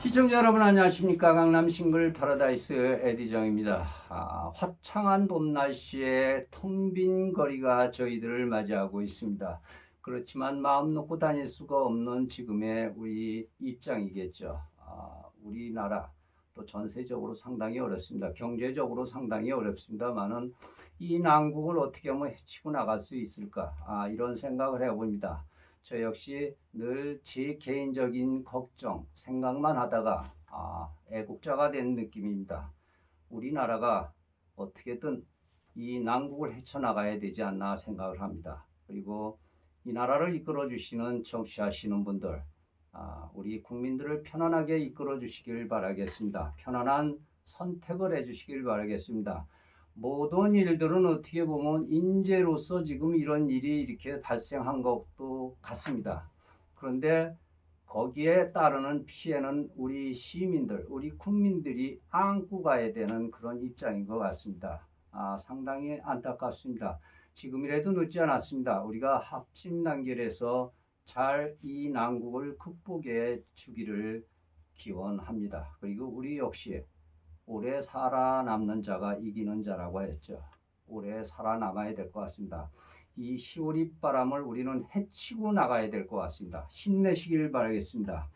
시청자 여러분 안녕하십니까 강남 싱글 파라다이스 에디정입니다. 아, 화창한 봄 날씨에 텅 빈 거리가 저희들을 맞이하고 있습니다. 그렇지만 마음 놓고 다닐 수가 없는 지금의 우리 입장이겠죠. 아, 우리나라 또 전세적으로 상당히 어렵습니다. 경제적으로 상당히 어렵습니다만은 이 난국을 어떻게 하면 헤치고 나갈 수 있을까? 아, 이런 생각을 해봅니다. 저 역시 늘 제 개인적인 걱정, 생각만 하다가 아, 애국자가 된 느낌입니다. 우리나라가 어떻게든 이 난국을 헤쳐나가야 되지 않나 생각을 합니다. 그리고 이 나라를 이끌어 주시는 정치하시는 분들, 아, 우리 국민들을 편안하게 이끌어 주시길 바라겠습니다. 편안한 선택을 해 주시길 바라겠습니다. 모든 일들은 어떻게 보면 인재로서 지금 이런 일이 이렇게 발생한 것도 같습니다. 그런데 거기에 따르는 피해는 우리 시민들, 우리 국민들이 안고 가야 되는 그런 입장인 것 같습니다. 아, 상당히 안타깝습니다. 지금이라도 늦지 않았습니다. 우리가 합심 단결해서 잘 이 난국을 극복해 주기를 기원합니다. 그리고 우리 역시 오래 살아남는 자가 이기는 자라고 했죠. 오래 살아남아야 될 것 같습니다. 이 희오리 바람을 우리는 해치고 나가야 될 것 같습니다. 힘내시길 바라겠습니다.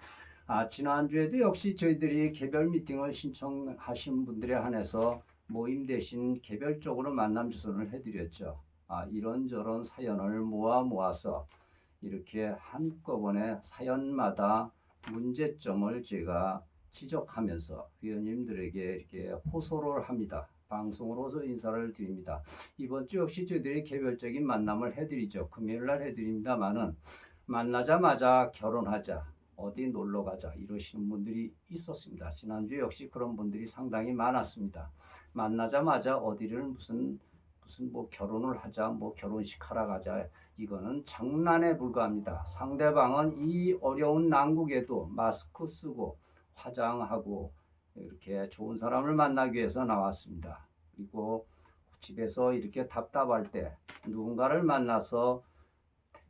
아, 지난주에도 역시 저희들이 개별 미팅을 신청하신 분들에 한해서 모임 대신 개별적으로 만남 주선을 해드렸죠. 아, 이런저런 사연을 모아 모아서 이렇게 한꺼번에 사연마다 문제점을 제가 지적하면서 위원님들에게 이렇게 호소를 합니다. 방송으로서 인사를 드립니다. 이번 주 역시 저희들이 개별적인 만남을 해드리죠. 금요일 날 해드립니다만은 만나자마자 결혼하자, 어디 놀러 가자 이러시는 분들이 있었습니다. 지난주 역시 그런 분들이 상당히 많았습니다. 만나자마자 어디를 무슨 무슨 뭐 결혼을 하자, 뭐 결혼식 하러 가자 이거는 장난에 불과합니다. 상대방은 이 어려운 난국에도 마스크 쓰고 화장하고 이렇게 좋은 사람을 만나기 위해서 나왔습니다. 그리고 집에서 이렇게 답답할 때 누군가를 만나서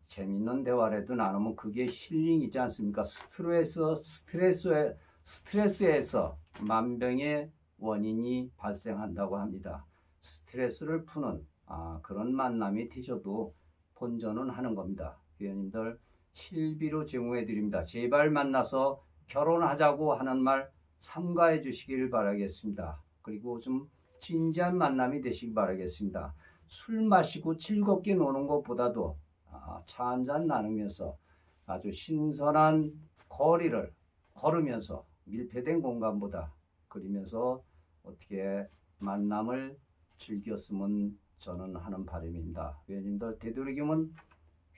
재밌는 대화라도 나누면 그게 힐링이지 않습니까? 스트레스, 스트레스에, 스트레스에서 만병의 원인이 발생한다고 합니다. 스트레스를 푸는 아, 그런 만남이 되셔도 본전은 하는 겁니다. 위원님들 실비로 제공해 드립니다. 제발 만나서 결혼하자고 하는 말 삼가해 주시길 바라겠습니다. 그리고 좀 진지한 만남이 되시길 바라겠습니다. 술 마시고 즐겁게 노는 것보다도 아, 차 한 잔 나누면서 아주 신선한 거리를 걸으면서 밀폐된 공간보다 그리면서 어떻게 만남을 즐겼으면 저는 하는 바람입니다. 위원님들 되도록이면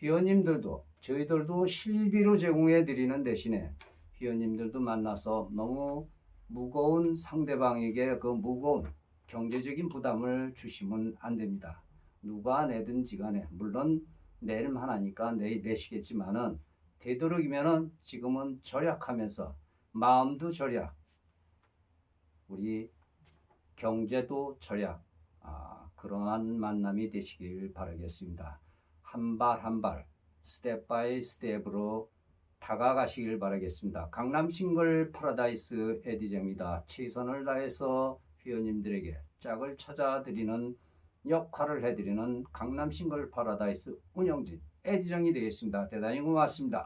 회원님들도 저희들도 실비로 제공해 드리는 대신에 회원님들도 만나서 너무 무거운 상대방에게 그 무거운 경제적인 부담을 주시면 안 됩니다. 누가 내든지 간에 물론 내일만 하니까 내 내시겠지만은 되도록이면은 지금은 절약하면서 마음도 절약, 우리 경제도 절약, 아, 그러한 만남이 되시길 바라겠습니다. 한 발 한 발, 스텝 바이 스텝으로 다가가시길 바라겠습니다. 강남 싱글 파라다이스 에디제입니다. 최선을 다해서 회원님들에게 짝을 찾아드리는 역할을 해드리는 강남 싱글 파라다이스 운영진 에디정이 되겠습니다. 대단히 고맙습니다.